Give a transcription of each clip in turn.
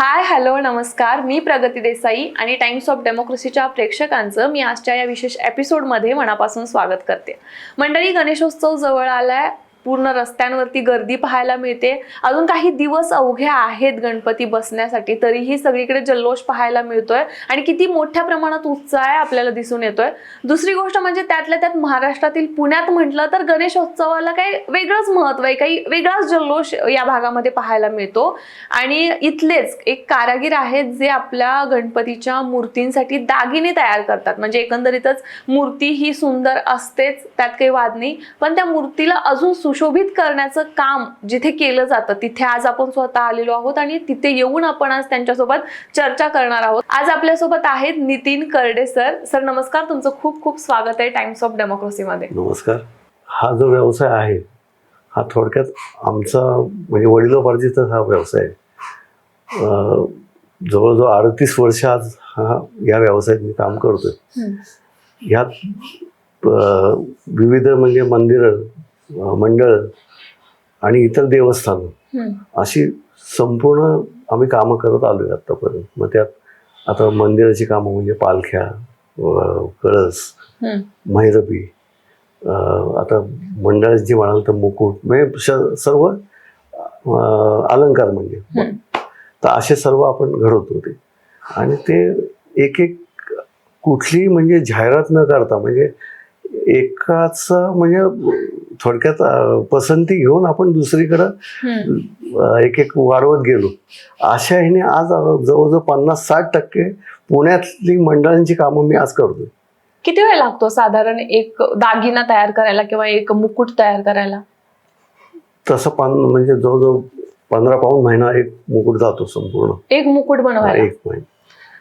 Hi hello नमस्कार. मी प्रगती देसाई आणि टाइम्स ऑफ डेमोक्रेसीच्या प्रेक्षकांचं मी आजच्या या विशेष एपिसोडमध्ये मनापासून स्वागत करते. मंडळी गणेशोत्सव जवळ आलाय. पूर्ण रस्त्यांवरती गर्दी पाहायला मिळते. अजून काही दिवस अवघे आहेत गणपती बसण्यासाठी तरीही सगळीकडे जल्लोष पाहायला मिळतोय आणि किती मोठ्या प्रमाणात उत्साह आपल्याला दिसून येतोय. दुसरी गोष्ट म्हणजे त्यातल्या त्यात महाराष्ट्रातील पुण्यात म्हटलं तर गणेशोत्सवाला काही वेगळंच महत्त्व आहे काही वेगळाच जल्लोष या भागामध्ये पाहायला मिळतो. आणि इथलेच एक कारागीर आहेत जे आपल्या गणपतीच्या मूर्तींसाठी दागिने तयार करतात. म्हणजे एकंदरीतच मूर्ती ही सुंदर असतेच त्यात काही वाद नाही. पण त्या मूर्तीला अजून सुशोभित करण्याचं काम जिथे केलं जातं तिथे आज आपण स्वतः आलेलो आहोत आणि तिथे येऊन आपण आज त्यांच्यासोबत चर्चा करणार आहोत. आज आपल्यासोबत आहेत नितीन करडे सर. सर नमस्कार. तुमचं खूप खूप स्वागत आहे टाइम्स ऑफ डेमोक्रेसीमध्ये नमस्कार. हा जो व्यवसाय आहे हा थोडक्यात आमचा म्हणजे वडिलोपार्जितच हा व्यवसाय जवळजवळ अडतीस वर्ष आज हा या व्यवसायात मी काम करतोय. ह्यात विविध म्हणजे मंदिरं मंडळ आणि इतर देवस्थानं. अशी संपूर्ण आम्ही कामं करत आलो आहे आत्तापर्यंत मग त्यात आता मंदिराची कामं म्हणजे पालख्या कळस. मैरपी आता मंडळात जे म्हणाल तर मुकुट म्हणजे सर्व अलंकार म्हणजे. तर असे सर्व आपण घडवतो ते आणि ते एक एक कुठलीही म्हणजे जाहिरात न करता म्हणजे एकाच म्हणजे थोडक्यात पसंती घेऊन आपण दुसरीकडं एक एक वाढवत गेलो. अशा ह्याने आज जवळजवळ पन्नास साठ टक्के पुण्यातली मंडळांची कामं मी आज करतोय. किती वेळ लागतो साधारण एक दागिना तयार करायला किंवा एक मुकुट तयार करायला? तसं पान म्हणजे जवळजवळ पंधरा पाऊन महिना एक मुकुट जातो संपूर्ण. एक मुकुट बनवायला? एक महिना.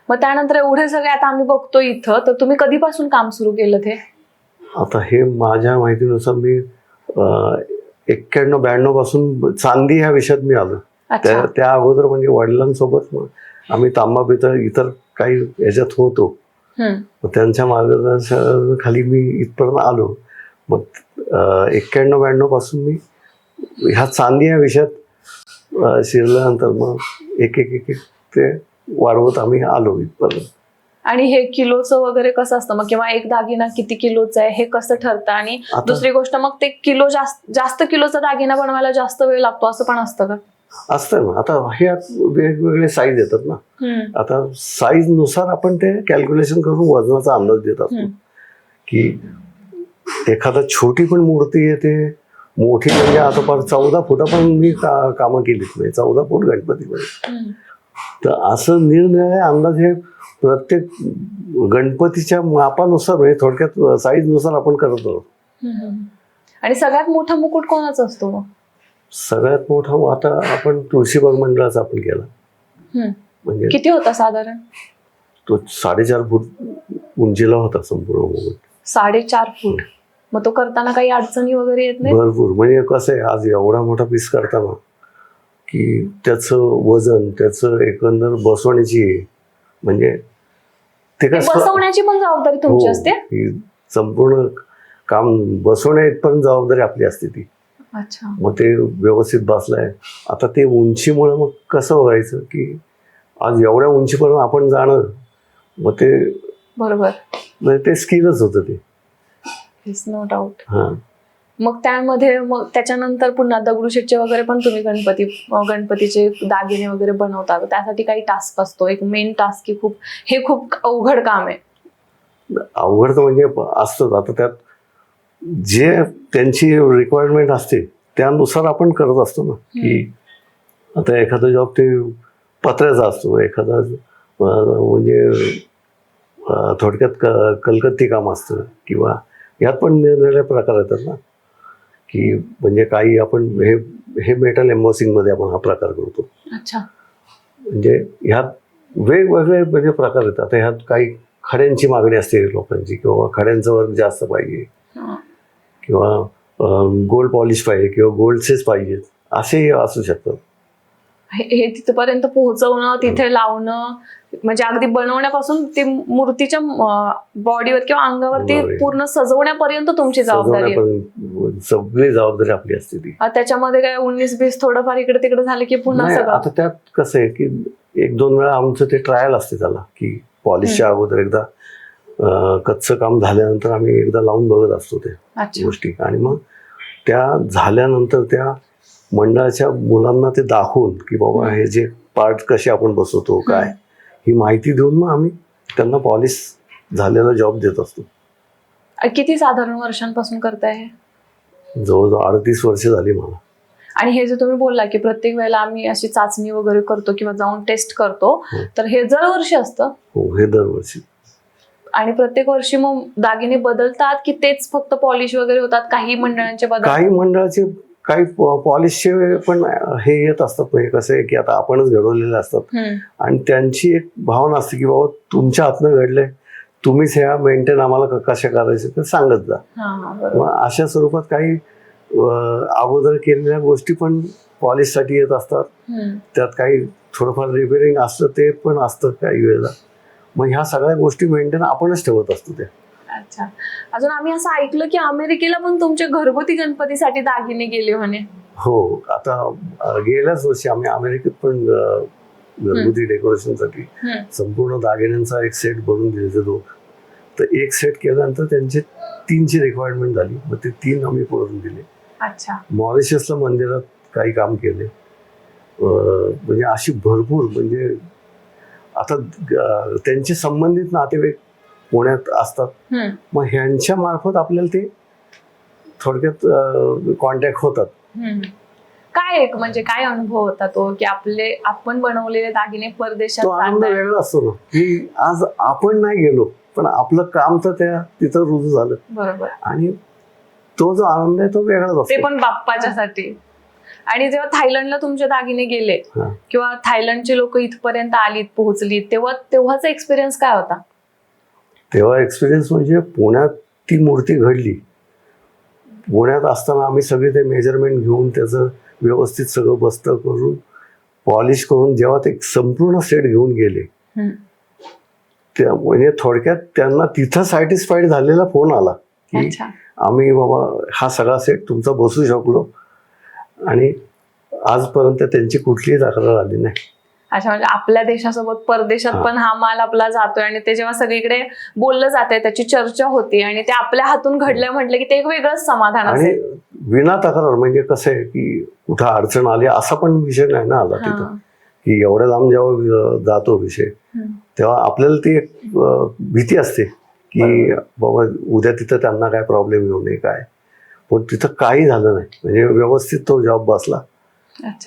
मग त्यानंतर एवढे सगळे आता आम्ही बघतो इथं तर तुम्ही कधीपासून काम सुरू केलं ते? आता हे माझ्या माहितीनुसार मी एक्क्याण्णव ब्याण्णवपासून चांदी ह्या विषयात मी आलो. त्या त्या अगोदर म्हणजे वडिलांसोबत आम्ही तांबा पितळ इतर काही याच्यात होतो. त्यांच्या मार्गदर्शनाखाली मी इथपर्यंत आलो. मग एक्क्याण्णव ब्याण्णवपासून मी ह्या चांदी या विषयात शिरल्यानंतर मग एक एक एक एक ते वाढवत आम्ही आलो इथपर्यंत. आणि हे किलोचं वगैरे कसं असतं? मग किंवा एक दागिना किती किलोचा आहे? हे कसं ठरतं? आणि दुसरी गोष्ट मग ते किलो जास्त जास्त किलोचा दागिना बनवायला जास्त वेळ लागतो असं पण असतं का? असतं ना. आता हे वेगवेगळे साईज येतात ना. आता साईजनुसार आपण ते कॅल्क्युलेशन करून वजनाचा अंदाज देत असतो. की एखादा छोटी पण मूर्ती येते. मोठी म्हणजे आता पण चौदा फुटा पण मी कामं केलीत म्हणजे चौदा फूट गणपती. तर असं निरनिराळे अंदाज हे प्रत्येक गणपतीच्या मापानुसार म्हणजे थोडक्यात साईजनुसार आपण करत आहोत. आणि सगळ्यात मोठा मुकुट कोणाचा असतो? सगळ्यात मोठा आता आपण तुळशीबाग मंडळाचा आपण केला. म्हणजे किती होता साधारण? तो साडेचार फूट उंचीला होता संपूर्ण मुकुट. साडेचार फूट. मग तो करताना काही अडचणी वगैरे येत नाही भरपूर. म्हणजे कसं आहे आज एवढा मोठा पीस करताना की त्याचं वजन त्याचं एकंदर बसवण्याची म्हणजे ते बसवण्याची पण जबाबदारी तुमची हो, असते? संपूर्ण काम बसवण्या इथपर्यंत जबाबदारी आपली असते ती. अच्छा. मग ते व्यवस्थित बसलाय. आता ते उंचीमुळे मग कसं व्हायचं की आज एवढ्या उंचीपर्यंत आपण जाणं मग ते बरोबर. ते स्किलच होतं ते. नो डाऊट हां. मग त्यामध्ये मग त्याच्यानंतर पुन्हा दगडूशेठचे वगैरे पण तुम्ही गणपती गणपतीचे दागिने वगैरे बनवता. त्यासाठी काही टास्क असतो. एक मेन टास्क की खूप हे खूप अवघड काम आहे. अवघड तर म्हणजे असतंच. आता त्यात जे त्यांची रिक्वायरमेंट असते त्यानुसार आपण करत असतो ना. की आता एखादा जॉब ते पत्र्याचा असतो. एखादा म्हणजे थोडक्यात क कलकत्ती काम असतं. किंवा यात पण निरनिराळे प्रकार येतात ना. की म्हणजे काही आपण हे हे मेटल एम्बॉसिंगमध्ये आपण हा प्रकार करतो. अच्छा. म्हणजे ह्यात वेगवेगळे म्हणजे प्रकार येतात. आता ह्यात काही खड्यांची मागणी असते लोकांची किंवा खड्यांचं वर्क जास्त पाहिजे. हं. किंवा गोल्ड पॉलिश पाहिजे किंवा गोल्डचेच पाहिजेत. असेही असू शकतात हे तिथपर्यंत पोहोचवणं तिथे लावणं म्हणजे अगदी बनवण्यापासून ते मूर्तीच्या बॉडीवर किंवा अंगावरती अंगावर. पूर्ण सजवण्यापर्यंत तुमची जबाबदारी सगळी जबाबदारी आपली असते ती. त्याच्यामध्ये काय उन्नीस बीस थोडंफार इकडे तिकडे झालं की पुन्हा नाही, सगळं? आता त्यात कसं आहे की एक दोन वेळा आमचं ते ट्रायल असते त्याला की पॉलिशच्या अगोदर एकदा कच्चं काम झाल्यानंतर आम्ही एकदा लावून बघत असतो ते गोष्टी. आणि मग त्या झाल्यानंतर त्या मंडळाच्या मुलांना ते दाखवून की बाबा. हे जे पार्ट कसे आपण बसवतो काय? ही माहिती देऊन मग आम्ही त्यांना पॉलिश झालेला जॉब देत असतो. किती साधारण वर्षांपासून करताय? जवळजवळ अडतीस वर्ष झाली मला. आणि हे जे तुम्ही बोलला की प्रत्येक वेळेला आम्ही अशी चाचणी वगैरे करतो किंवा जाऊन टेस्ट करतो हो. तर हे दरवर्षी असतं? हो हे दरवर्षी आणि प्रत्येक वर्षी मग दागिने बदलतात की तेच फक्त पॉलिश वगैरे होतात? काही मंडळांचे बदल? काही मंडळाचे काही पॉलिशचे पण हे येत असतात म्हणजे कसं आहे की आता आपणच घडवलेले असतात. आणि त्यांची एक भावना असते की बाबा तुमच्या हातनं घडलंय तुम्हीच ह्या मेंटेन आम्हाला कशा करायचे ते सांगत जा. मग अशा स्वरूपात काही अगोदर केलेल्या गोष्टी पण पॉलिशसाठी येत असतात. त्यात काही थोडंफार रिपेअरिंग असतं ते पण असतं काही वेळेला. मग ह्या सगळ्या गोष्टी मेंटेन आपणच ठेवत असतो ते अच्छा. अजून आम्ही असं ऐकलं की अमेरिकेला पण तुमचे घरगुती गणपतीसाठी दागिने गेले म्हणे. हो आता गेल्याच वर्षी आम्ही अमेरिकेत पण घरगुती डेकोरेशनसाठी. संपूर्ण दागिन्यांचा एक सेट बनवून दिले ते दोघ तर एक सेट केल्यानंतर त्यांचे तीनची रिक्वायरमेंट झाली. मग ते तीन आम्ही करून दिले. अच्छा. मॉरिशसला मंदिरात काही काम केले. म्हणजे अशी भरपूर म्हणजे आता त्यांचे संबंधित नातेवाईक पुण्यात असतात. मग ह्यांच्या मार्फत आपल्याला ते थोडक्यात कॉन्टॅक्ट होतात. काय एक म्हणजे काय अनुभव होता तो की आपले आपण बनवलेले दागिने परदेशात तो आनंद? वेगळा असतो ना की आज आपण नाही गेलो पण आपलं काम तर त्या तिथं रुजू झालं बरोबर आणि तो जो आनंद आहे तो वेगळाच ते असतो पण बाप्पाच्यासाठी आणि जेव्हा थायलंडला तुमचे दागिने गेले. किंवा थायलंडचे लोक इथपर्यंत आलीत पोहोचलीत तेव्हा तेव्हाचा एक्सपिरियन्स काय होता तेव्हा एक्सपिरियन्स म्हणजे पुण्यात ती मूर्ती घडली. पुण्यात असताना आम्ही सगळे ते मेजरमेंट घेऊन त्याचं व्यवस्थित सगळं बस्तं करून पॉलिश करून जेव्हा ते संपूर्ण सेट घेऊन गेले. त्या म्हणजे थोडक्यात त्यांना तिथं सॅटिस्फाईड झालेला फोन आला की आम्ही बाबा हा सगळा सेट तुमचा बसू शकलो. आणि आजपर्यंत त्यांची कुठलीही तक्रार आली नाही. अच्छा म्हणजे आपल्या देशासोबत परदेशात. पण हा माल आपला जातोय आणि ते जेव्हा सगळीकडे बोललं जातंय त्याची चर्चा होती आणि ते आपल्या हातून घडलंय म्हटलं की ते एक वेगळंच समाधान असेल विना तक्रार म्हणजे कसं आहे की कुठं अडचण आली असा पण विषय नाही ना आला तिथं. की एवढ्या लांब जेव्हा जातो विषय. तेव्हा आपल्याला ती एक भीती असते की बाबा उद्या तिथं त्यांना काय प्रॉब्लेम येऊ नये काय पण तिथं काही झालं नाही म्हणजे व्यवस्थित तो जॉब बसला.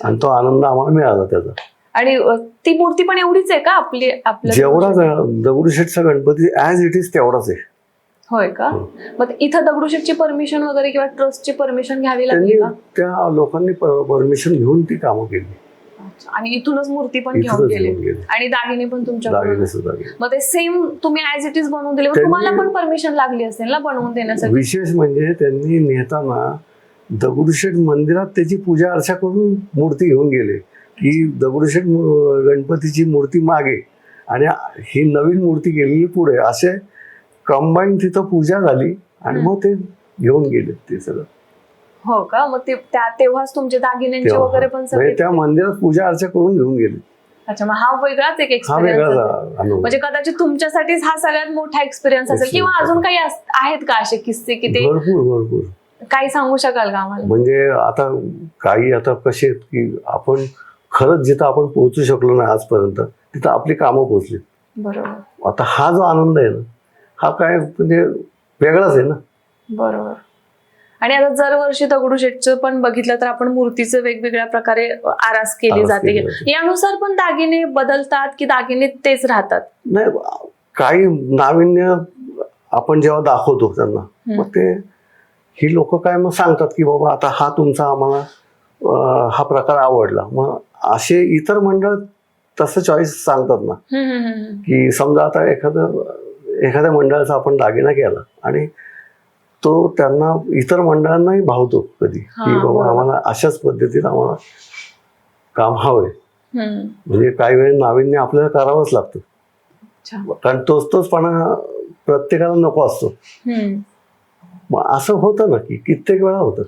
आणि तो आनंद आम्हाला मिळाला त्याचा आणि ती मूर्ती पण एवढीच आहे का आपली आपल्या जेवढा ग- दगडूशेठचा गणपती ॲज इट इज तेवढाच आहे. होय का? हो. मग इथं दगडूशेठची परमिशन वगैरे किंवा ट्रस्टची परमिशन घ्यावी लागली का? त्या लोकांनी परमिशन घेऊन ती कामं केली. आणि इथूनच मूर्ती पण घेऊन गेले. आणि दागिने पण गेले. मग ते सेम तुम्ही ऍज इट इज बनवून दिले. तुम्हाला पण परमिशन लागली असेल ना बनवून देण्यासाठी? विशेष म्हणजे त्यांनी नेताना दगडूशेठ मंदिरात त्याची पूजा अर्चा करून मूर्ती घेऊन गेले. की दगडूशेठ गणपतीची मूर्ती मागे आणि ही नवीन मूर्ती गेलेली पुढे असे कंबाईन तिथं पूजा झाली आणि मग ते घेऊन गेले ते सगळं. हो का? मग ते त्या तेव्हाच तुमचे दागिन्यांचे. वगैरे पण म्हणजे सगळे त्या मंदिरात पूजा अर्चा करून घेऊन गेले. अच्छा मग हा वेगळाच एक वेगळा एक्सपिरियन्स म्हणजे कदाचित तुमच्यासाठीच हा सगळ्यात मोठा एक्सपिरियन्स असेल किंवा अजून काही आहेत का असे किस्से की ते भरपूर भरपूर. काही सांगू शकाल का आम्हाला? म्हणजे आता काही आता कसे आहेत की आपण खरंच जिथं आपण पोहोचू शकलो नाही आजपर्यंत तिथं आपली कामं पोहोचली. बरोबर. आता हा जो आनंद आहे ना हा काय म्हणजे वेगळाच आहे ना. बरोबर. आणि आता दरवर्षी दगडूशेठचं पण बघितलं तर आपण मूर्तीचे वेगवेगळ्या प्रकारे आरास केली जाते. यानुसार पण दागिने बदलतात की दागिने तेच राहतात? नाही काही नाविन्य आपण जेव्हा दाखवतो त्यांना. मग ते ही लोक काय मग सांगतात की बाबा आता हा तुमचा आम्हाला हा प्रकार आवडला. मग असे इतर मंडळ तसं चॉईस सांगतात ना. की समजा आता एखादं एखाद्या मंडळाचा आपण दागिना केला आणि तो त्यांना इतर मंडळांनाही भावतो कधी की बाबा. आम्हाला अशाच पद्धतीत आम्हाला काम हवंय. म्हणजे काही वेळेस नाविन्य आपल्याला करावंच लागतं कारण तोच तोचपणा प्रत्येकाला नको असतो. मग असं होतं ना की कित्येक वेळा होतं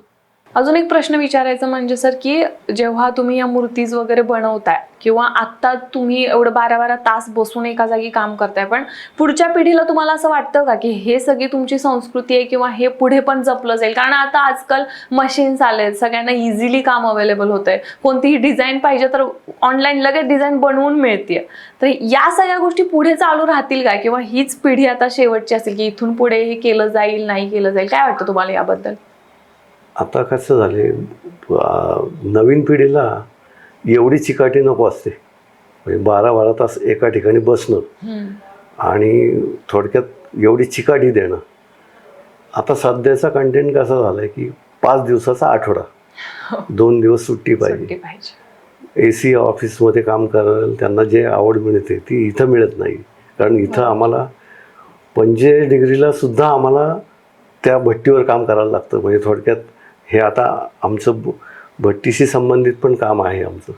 अजून एक प्रश्न विचारायचा म्हणजे सर की जेव्हा तुम्ही या मूर्तीज वगैरे बनवताय किंवा आत्ता तुम्ही एवढं बारा बारा तास बसून एका जागी काम करताय पण पुढच्या पिढीला तुम्हाला असं वाटतं का की हे सगळी तुमची संस्कृती आहे किंवा हे पुढे पण जपलं जाईल? कारण आता आजकाल मशीन्स आलेत सगळ्यांना इझिली काम अवेलेबल होत आहे कोणतीही डिझाईन पाहिजे तर ऑनलाईन लगेच डिझाईन बनवून मिळते तर या सगळ्या गोष्टी पुढे चालू राहतील का? किंवा हीच पिढी आता शेवटची असेल की इथून पुढे हे केलं जाईल नाही केलं जाईल? काय वाटतं तुम्हाला याबद्दल? आता कसं झाले नवीन पिढीला एवढी चिकाटी नको असते. म्हणजे बारा बारा तास एका ठिकाणी बसणं. आणि थोडक्यात एवढी चिकाटी देणं. आता सध्याचा कंटेंट कसा झाला आहे की पाच दिवसाचा आठवडा. दोन दिवस सुट्टी पाहिजे. सुट्टी पाहिजे ए सी ऑफिसमध्ये काम करायला त्यांना जे आवड मिळते ती इथं मिळत नाही. कारण इथं आम्हाला पंचेचाळीस डिग्रीला सुद्धा आम्हाला त्या भट्टीवर काम करायला लागतं. म्हणजे थोडक्यात हे आता आमचं भट्टीशी संबंधित पण काम आहे आमचं.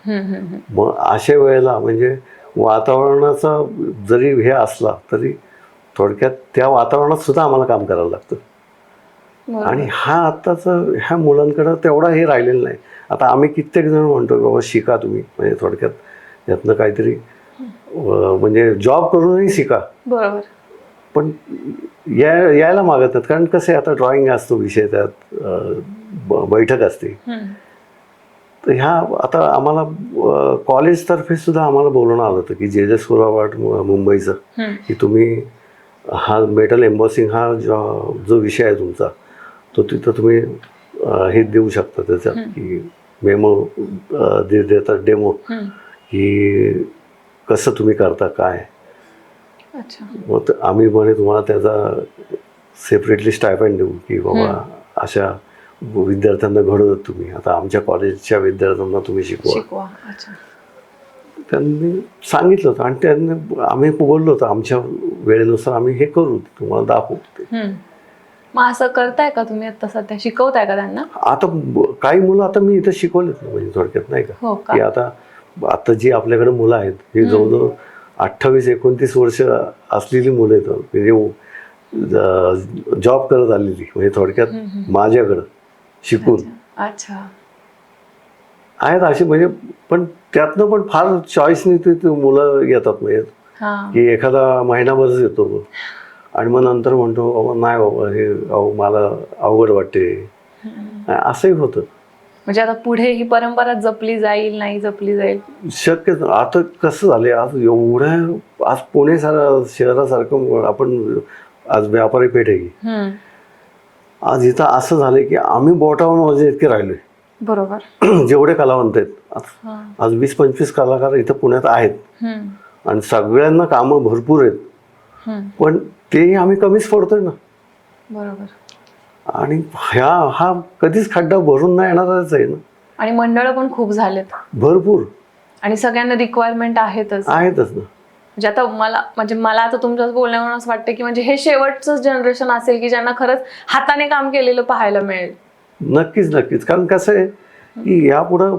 मग अशा वेळेला म्हणजे वातावरणाचा जरी हे असला तरी थोडक्यात त्या वातावरणात सुद्धा आम्हाला काम करायला लागतं. आणि हा आत्ताचं ह्या मुलांकडं तेवढा हे राहिलेलं नाही. आता आम्ही कित्येक जण म्हणतो की बाबा शिका तुम्ही. म्हणजे थोडक्यात यातनं काहीतरी म्हणजे जॉब करूनही शिका. बरोबर. पण या यायला मागत नाहीत. कारण कसं आहे आता ड्रॉइंग असतो विषय त्यात बैठक असते. तर ह्या आता आम्हाला कॉलेजतर्फे सुद्धा आम्हाला बोलवणं आलं होतं की जे जे सुरावाट मुंबईचं. की तुम्ही हा मेटल एम्बॉसिंग हा जो जो विषय आहे तुमचा तो तिथं तुम्ही हे देऊ शकता त्याच्यात की मेमो दे देतात डेमो. की कसं तुम्ही करता काय अच्छा मग आम्ही म्हणे तुम्हाला त्याचा सेपरेटली स्टायपंड देऊ की बाबा अशा विद्यार्थ्यांना घडवत तुम्ही. आता आमच्या कॉलेजच्या विद्यार्थ्यांना तुम्ही शिकवा. त्यांनी सांगितलं होतं. आणि त्यांनी आम्ही बोललो होतो आमच्या वेळेनुसार आम्ही हे करू तुम्हाला दाखवू ते. मग असं करताय का तुम्ही? आता सध्या शिकवताय का त्यांना? आता काही मुलं आता मी इथं शिकवलेत म्हणजे थोडक्यात नाही का? हो का? की आता आता जी आपल्याकडे मुलं आहेत ही जवळजवळ अठ्ठावीस एकोणतीस वर्ष असलेली मुलं आहेत. म्हणजे जॉब करत आलेली म्हणजे थोडक्यात माझ्याकडं. शिकून. अच्छा. आहेत अशी म्हणजे पण त्यातनं पण फार चॉईसने ते ते मुलं येतात म्हणजे. की एखादा महिनाभरच येतो. आणि मग नंतर म्हणतो बाबा नाही बाबा हे अहो मला अवघड वाटते. असंही होतं. म्हणजे आता पुढे ही परंपरा जपली जाईल नाही जपली जाईल? शक्य आता कसं झालंय आज एवढं आज पुणे सार शहरासारखं आपण आज व्यापारी पेठ आहे. आज इथं असं झालंय की आम्ही बोटावर म्हणजे इतके राहिलोय बरोबर. जेवढे कलावंत आहेत. आज- वीस पंचवीस कलाकार इथं पुण्यात आहेत. आणि सगळ्यांना कामं भरपूर आहेत. पण तेही आम्ही कमीच पडतोय ना. बरोबर. आणि ह्या हा कधीच खड्डा भरून नाही येणारच आहे ना. आणि मंडळ पण खूप झालेत. भरपूर. आणि सगळ्यांना रिक्वायरमेंट आहेतच. आहेतच ना. म्हणजे आता मला म्हणजे मला आता तुमच्याच बोलण्यावरून असं वाटतं की म्हणजे हे शेवटचं जनरेशन असेल की ज्यांना खरंच हाताने काम केलेलं पाहायला मिळेल. नक्कीच नक्कीच. कारण कसं आहे की यापुढं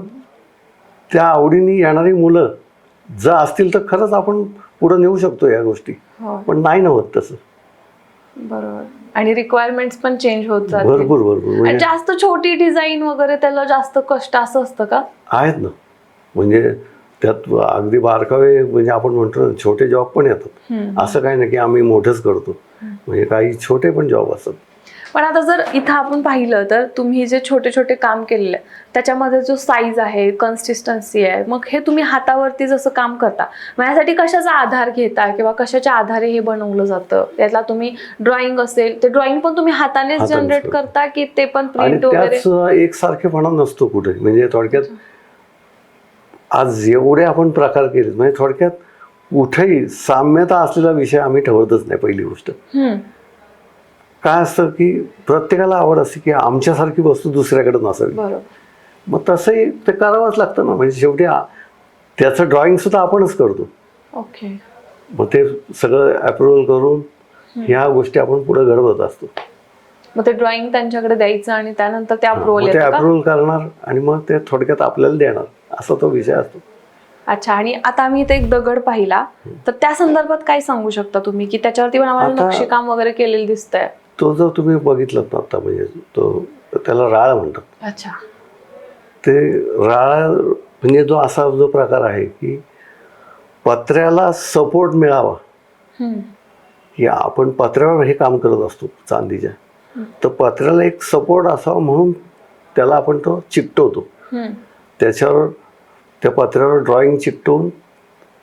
त्या आवडीने येणारी मुलं जर असतील तर खरंच आपण पुढं नेऊ शकतो या गोष्टी. हो. पण नाही ना होत तसं. बरोबर. आणि रिक्वायरमेंट्स पण चेंज होत जातील. भरपूर भरपूर. आणि म्हणजे जास्त छोटी डिझाईन वगैरे त्याला जास्त कष्ट असं असतं का? आहेत ना. म्हणजे त्यात अगदी बारकावे म्हणजे आपण म्हणतो ना छोटे जॉब पण येतात. असं काही नाही की आम्ही मोठेच करतो. म्हणजे काही छोटे पण जॉब असतात. पण आता जर इथं आपण पाहिलं तर तुम्ही जे छोटे छोटे काम केलेलं त्याच्यामध्ये जो साईज आहे कन्सिस्टन्सी आहे मग हे तुम्ही हातावरती जसं काम करता मग यासाठी कशाचा आधार घेता किंवा कशाच्या आधारे हे बनवलं जातं? त्यातला तुम्ही ड्रॉइंग असेल ते ड्रॉइंग पण तुम्ही हातानेच जनरेट करतो. की ते पण प्रिंट वगैरे? त्याच एक सारखेपणा नसतो कुठे. म्हणजे थोडक्यात आज एवढे आपण प्रकार केले म्हणजे थोडक्यात कुठेही साम्यता असलेला विषय आम्ही ठेवतच नाही पहिली गोष्ट. काय असतं की प्रत्येकाला आवड असते की आमच्यासारखी वस्तू दुसऱ्याकडे नसावी. मग तसंही ते करावंच लागतं ना म्हणजे शेवटी त्याचं ड्रॉइंग सुद्धा आपणच करतो. ओके. मग ते सगळं अप्रुव्हल करून ह्या गोष्टी आपण पुढे घडवत असतो. मग ते ड्रॉइंग त्यांच्याकडे द्यायचं आणि त्यानंतर ते अप्रुव्हल करणार आणि मग ते थोडक्यात आपल्याला देणार. असा तो विषय असतो. अच्छा आणि आता आम्ही इथे एक दगड पाहिला. तर त्या संदर्भात काय सांगू शकता तुम्ही? की त्याच्यावरती पण आम्हाला आता- नक्षीकाम वगैरे केलेलं दिसतंय. तो जर तुम्ही बघितलं ना आता म्हणजे तो त्याला राळ म्हणतात. अच्छा. ते राळा म्हणजे जो असा जो प्रकार आहे की पत्र्याला सपोर्ट मिळावा. हम्म. की आपण पत्र्यावर हे काम करत असतो चांदीच्या. तर पत्र्याला एक सपोर्ट असावा म्हणून त्याला आपण तो चिकटवतो. हम्म. त्याच्यावर त्या पत्र्यावर ड्रॉइंग चिकटवून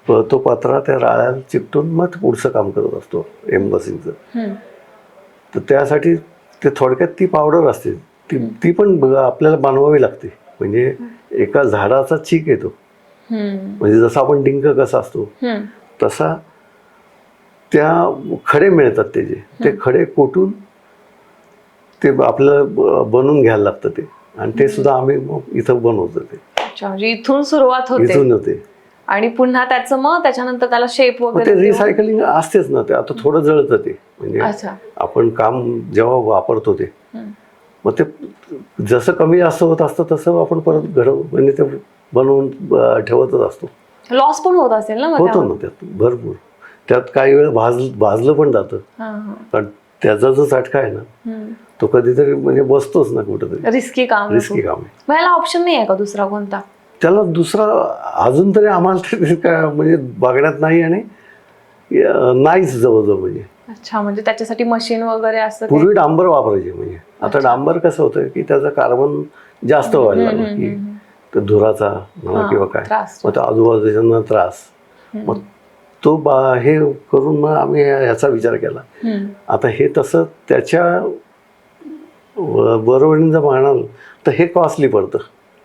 प- तो पत्रा त्या राळ्याला चिकटून मग पुढचं काम करत असतो एम्बसीचं हम्म. तर त्यासाठी ते थोडक्यात ती पावडर असते. ती ती पण आपल्याला बनवावी लागते. म्हणजे एका झाडाचा चीक येतो. म्हणजे जसा आपण डिंक कसा असतो. तसा त्या खडे मिळतात त्याचे ते खडे कोटून ते आपल्याला बनवून घ्यायला लागतं ते. आणि ते सुद्धा आम्ही इथं बनवतो ते. अच्छा म्हणजे इथून सुरुवात होते. इथून होते. आणि पुन्हा त्याचं मग त्याच्यानंतर त्याला शेप मग ते वगैरे देऊन- रिसायकलिंग असतेच ना ते आता थोडं जळतं ते. म्हणजे अच्छा. आपण काम जेव्हा वापरतो ते. हम्म. मग ते जसं कमी जास्त होत असतं तसं आपण परत घडव म्हणजे ते बनवून ठेवतच असतो. लॉस पण होत असेल ना मग होतो त्यावर? ना त्यात भरपूर. त्यात काही वेळ भाज भाजलं पण जातं. हा, हा. कारण त्याचा जो चटका आहे ना. तो कधीतरी म्हणजे बसतोच ना कुठंतरी. रिस्की काम रिस्की. काम आहे. ऑप्शन नाही आहे का दुसरा कोणता? त्याला दुसरा अजून तरी आम्हाला काय म्हणजे बघण्यात नाही आणि नाहीच जवळजवळ म्हणजे. अच्छा म्हणजे त्याच्यासाठी मशीन वगैरे असं? पूर्वी डांबर वापरायचे म्हणजे. आता डांबर कसं होतं की त्याचं कार्बन जास्त व्हायला लागलं की धुराचा म्हणा किंवा काय. मग तो आजूबाजूच्यांना त्रास. मग तो बा हे करून मग आम्ही ह्याचा विचार केला. आता हे तसं त्याच्या बरोबरीने जर म्हणाल तर हे कॉस्टली पडतं.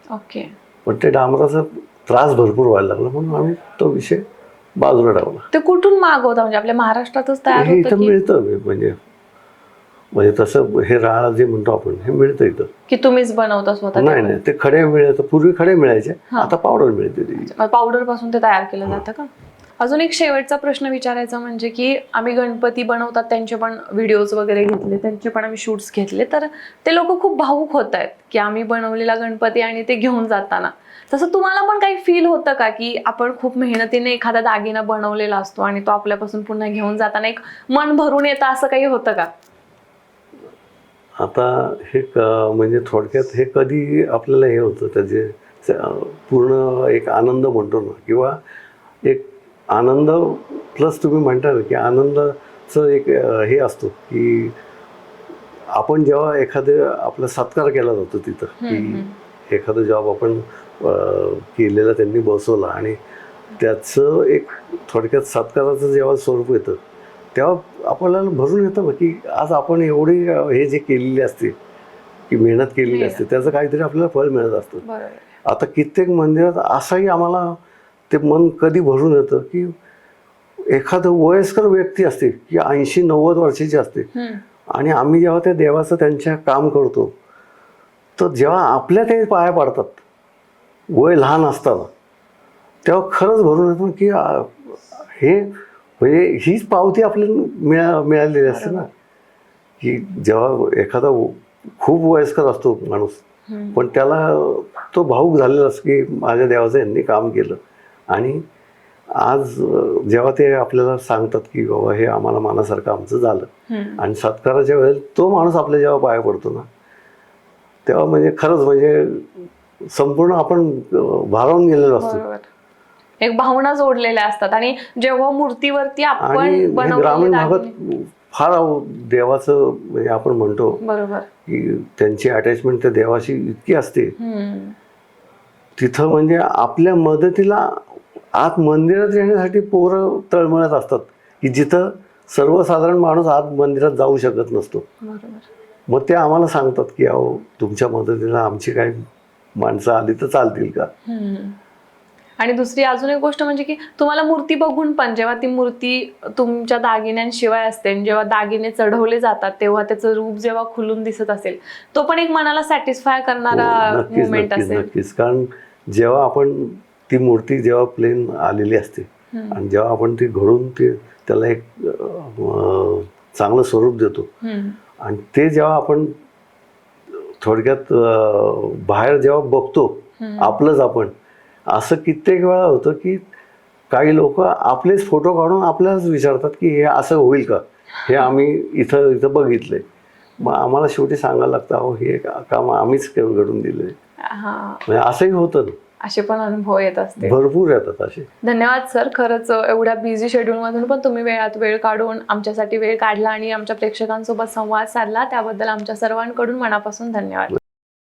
ओके पण ते डांबराचा त्रास भरपूर व्हायला लागला म्हणून आम्ही तो विषय बाजूला ठेवला. ते कुठून मागवता? म्हणजे आपल्या महाराष्ट्रातच तयार हे इथं मिळतं म्हणजे म्हणजे तसं हे राळा जे म्हणतो आपण हे मिळतं इथं. की तुम्हीच बनवता स्वतः नाही नाही ते खडे मिळायचं पूर्वी खडे मिळायचे आता पावडर मिळते पावडरपासून ते तयार केलं जातं का? अजून एक शेवटचा प्रश्न विचारायचा म्हणजे की आम्ही गणपती बनवतात त्यांचे पण व्हिडिओज वगैरे घेतले त्यांचे पण आम्ही शूट्स घेतले. तर ते लोक खूप भावूक होत आहेत की आम्ही बनवलेला गणपती आणि ते घेऊन जाताना. तसं तुम्हाला पण काही फील होतं का की आपण खूप मेहनतीने एखादा दागिना बनवलेला असतो आणि तो आपल्यापासून पुन्हा घेऊन जाताना एक मन भरून येतं असं काही होतं का? आता हे क म्हणजे थोडक्यात हे कधी आपल्याला हे होतं त्याचे पूर्ण एक आनंद म्हणतो ना किंवा एक आनंद प्लस तुम्ही म्हणता ना की आनंदाचं एक हे असतो की आपण जेव्हा एखादे आपला सत्कार केला जातो तिथं की एखादं जॉब आपण केलेला त्यांनी बसवला आणि त्याचं एक थोडक्यात सत्काराचं जेव्हा स्वरूप येतं तेव्हा आपल्याला भरून येतं की आज आपण एवढी हे जे केलेली असते की मेहनत केलेली असते त्याचं काहीतरी आपल्याला फळ मिळत असतं. आता कित्येक मंदिरात असंही आम्हाला ते मन कधी भरून येतं की एखादं वयस्कर व्यक्ती असते की ऐंशी नव्वद वर्षाची असते. आणि आम्ही जेव्हा त्या देवाचं त्यांच्या काम करतो तर जेव्हा आपल्या ते पाया पडतात वय लहान असताना तेव्हा खरंच भरून येतं की हे म्हणजे हीच पावती आपल्याला मिळा मिळालेली असते ना की जेव्हा एखादा खूप वयस्कर असतो माणूस. पण त्याला तो भाऊक झालेला असतो की माझ्या देवाचं यांनी काम केलं आणि आज जेव्हा ते आपल्याला सांगतात की बाबा हे आम्हाला मानासारखं आमचं झालं. आणि सत्काराच्या वेळेला तो माणूस आपल्या जेव्हा पाया पडतो ना तेव्हा म्हणजे खरंच म्हणजे संपूर्ण आपण भारावून गेलेलो असतो. एक भावना जोडलेल्या असतात आणि जेव्हा मूर्तीवरती आणि आपण ग्रामीण भागात फार देवाचं म्हणजे आपण म्हणतो बरोबर. की त्यांची अटॅचमेंट त्या देवाशी इतकी असते. तिथं म्हणजे आपल्या मदतीला आत मंदिरात येण्यासाठी पोरं तळमळत असतात की जिथं सर्वसाधारण माणूस आत मंदिरात जाऊ शकत नसतो. मग ते आम्हाला सांगतात की अहो तुमच्या मदतीला आमची काही माणसं आली तर चालतील का. आणि दुसरी अजून एक गोष्ट म्हणजे की तुम्हाला मूर्ती बघून पण जेव्हा ती मूर्ती तुमच्या दागिन्यांशिवाय असते आणि जेव्हा दागिने चढवले जातात तेव्हा त्याचं रूप जेव्हा खुलून दिसत असेल तो पण एक मनाला सॅटिस्फाय करणारा हो, मुवमेंट नक्कीच असेल. नक्कीच. कारण जेव्हा आपण ती मूर्ती जेव्हा प्लेन आलेली असते. आणि जेव्हा आपण ती घडून ते त्याला एक चांगलं स्वरूप देतो. आणि ते जेव्हा आपण थोडक्यात बाहेर जेव्हा बघतो. आपलंच आपण असं कित्येक वेळा होतं की काही लोक आपलेच फोटो काढून आपल्यालाच विचारतात की हे असं होईल का हे आम्ही इथं इथं बघितलंय मग आम्हाला शेवटी सांगायला लागतं अहो हे काम आम्हीच घडून दिले म्हणजे असंही होतं ना. असे पण अनुभव येत असते भरपूर येतात असे. धन्यवाद सर. खरंच एवढ्या बिझी शेड्यूलमधून पण तुम्ही वेळात वेळ काढून आमच्यासाठी वेळ काढला आणि आमच्या प्रेक्षकांसोबत संवाद साधला. त्याबद्दल आमच्या सर्वांकडून मनापासून धन्यवाद.